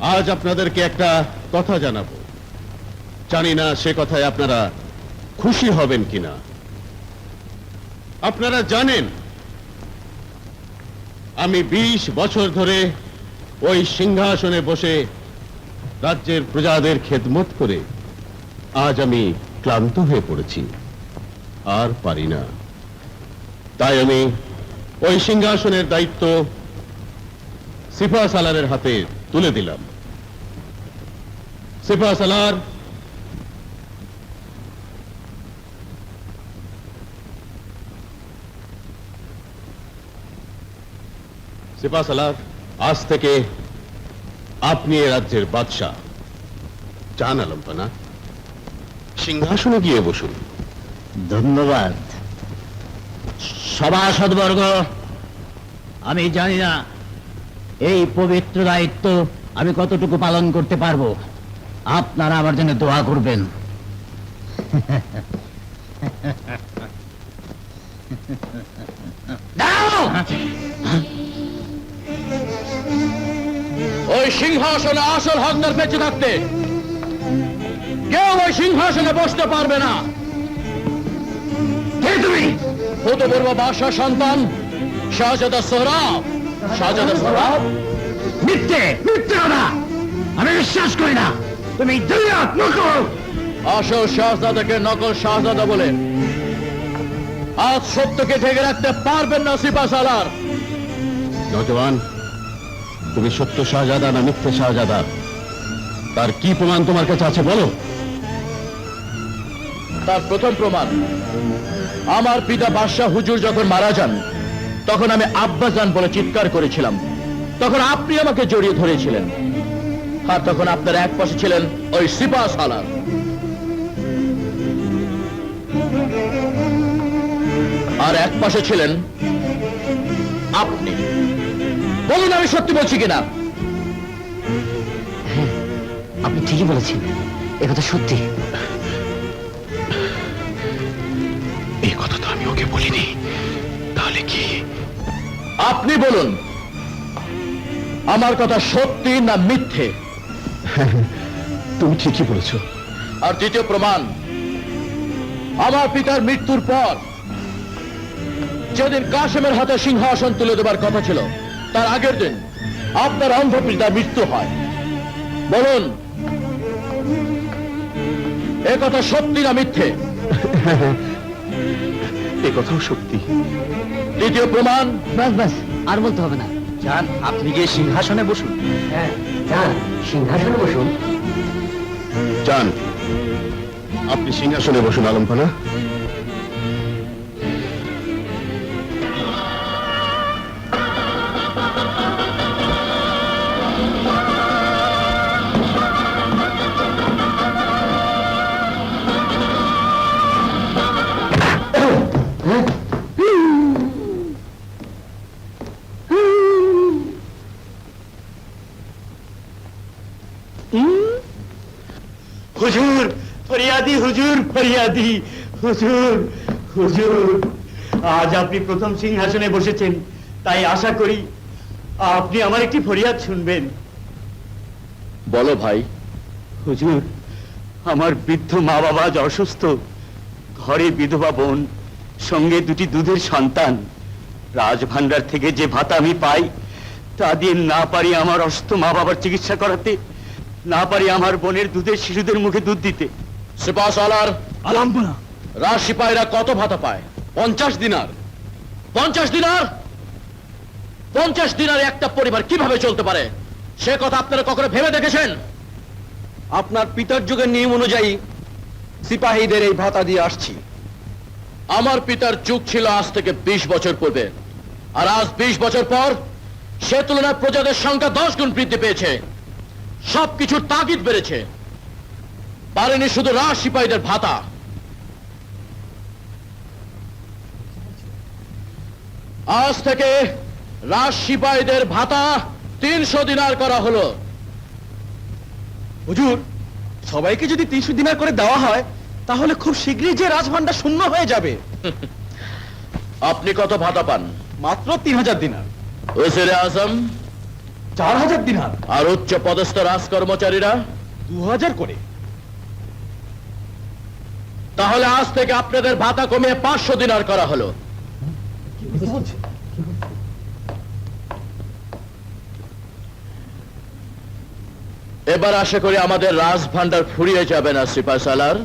আজ আপনাদেরকে একটা কথা জানাব। জানি না সে কথায় আপনারা খুশি হবেন কিনা। আপনারা জানেন, আমি ২০ বছর ধরে ওই সিংহাসনে বসে রাজ্যের প্রজাদের খেদমত করে আজ আমি ক্লান্ত হয়ে পড়েছি। আর পারি না। তাই আমি ওই সিংহাসনের দায়িত্ব সিফা সালারের হাতে তুলে দিলাম। সিফা সালার সিফা সালার, আজ থেকে আপনি এ রাজ্যের বাদশাহ। চান আলম্পনা সিংহাসনে গিয়ে বসুন। ধন্যবাদ। সভাসদবর্গ আমি জানি না এই পবিত্র দায়িত্ব আমি কতটুকু পালন করতে পারব? আপনারা আমার জন্য দোয়া করবেন। ওই সিংহাসনে আসল হকদার বেঁচে থাকতে কেউ ওই সিংহাসনে বসতে পারবে না। তুমি? বাদশাহ সন্তান শাহজাদা সোহরাব। মিথ্যে মিথ্যে কথা। আমি বিশ্বাস করি না। তুমি নকল। আসল শাহজাদাকে নকল শাহজাদা বলে। আজ সত্যকে ঢেকে রাখতে পারবেন না সিপা সালার। নজওয়ান তুমি সত্য শাহজাদা না মিথ্যে শাহজাদা? তার কি প্রমাণ তোমার কাছে আছে বলো? তার প্রথম প্রমাণ আমার পিতা বাদশাহ হুজুর যখন মারা যান তখন আমি আব্বাজান বলে চিৎকার করেছিলাম। তখন আপনি আমাকে জড়িয়ে ধরেছিলেন। আর তখন আপনার এক পাশে ছিলেন ওই সিপা সালার আর এক পাশে ছিলেন আপনি। বলুন আমি সত্যি বলছি কিনা? আপনি ঠিকই বলেছেন। একথা সত্যি। এই কথা তো আমি ওকে বলিনি। তাহলে কি আপনি বলুন আমার কথা সত্যি না মিথ্যে? তুমি ঠিকই বলেছ। আর দ্বিতীয় প্রমাণ আমার পিতার মৃত্যুর পর যেদিন কাশেমের হাতে সিংহাসন তুলে দেবার কথা ছিল তার আগের দিন আপনার অন্ধ পিতার মৃত্যু হয়। বলুন এ কথা সত্যি না মিথ্যে? এ কথাও সত্যি। দ্বিতীয় প্রমাণ। বাস বাস আর বলতে হবে না। যান আপনি গিয়ে সিংহাসনে বসুন। হ্যাঁ যান সিংহাসনে বসুন। যান। আপনি সিংহাসনে বসুন আলম্পনা হুজুর ফরিয়াদি হুজুর ফরিয়াদি হুজুর হুজুর। আজ আপনি প্রথম সিংহাসনে বসেছেন তাই আশা করি আপনি আমার একটি ফরিয়াদ শুনবেন। বলো ভাই। হুজুর আমার বৃদ্ধ মা বাবা আজ অসুস্থ। ঘরে বিধবা বোন সঙ্গে দুটি দুধের সন্তান। রাজভান্ডার থেকে যে ভাতা আমি পাই তা দিয়ে না পারি আমার অসুস্থ মা বাবার চিকিৎসা করাতে। না পারি আমার বোনের দুধের শিশুদের মুখে দুধ দিতে। সিপাহ সালার আলাম্বনা। রাজ সিপাহীরা কত ভাতা পায়? পঞ্চাশ দিনার। পঞ্চাশ দিনার? পঞ্চাশ দিনার একটা পরিবার কীভাবে চলতে পারে? সে কথা আপনারা কখনো ভেবে দেখেছেন? আপনার পিতার যুগের নিয়ম অনুযায়ী সিপাহীদের এই ভাতা দিয়ে আসছি। আমার পিতার যুগ ছিল আজ থেকে বিশ বছর পূর্বে। আর আজ বিশ বছর পর সে তুলনায় প্রজাদের সংখ্যা দশ গুণ বৃদ্ধি পেয়েছে। সবকিছুর তাগিদ বেড়েছে। পারেনি শুধু রাজ সিপাহীদের ভাতা। আজ থেকে রাজ সিপাহীদের ভাতা তিনশো দিনার করা হলো। হুজুর সবাইকে যদি তিনশো দিনার করে দেওয়া হয় তাহলে খুব শীঘ্রই যে রাজভান্ডার শূন্য হয়ে যাবে। আপনি কত ভাতা পান? মাত্র তিন হাজার দিনার। ওসিরে আজম চার হাজার দিনার। আর উচ্চ পদস্থ রাজ কর্মচারীরা দু হাজার করে। তাহলে আজ থেকে আপনাদের ভাতা কমিয়ে পাঁচশো দিনার করা হলো। এবার আশা করি আমাদের রাজ ভান্ডার ফুরিয়ে যাবে না সিপাহ সালার।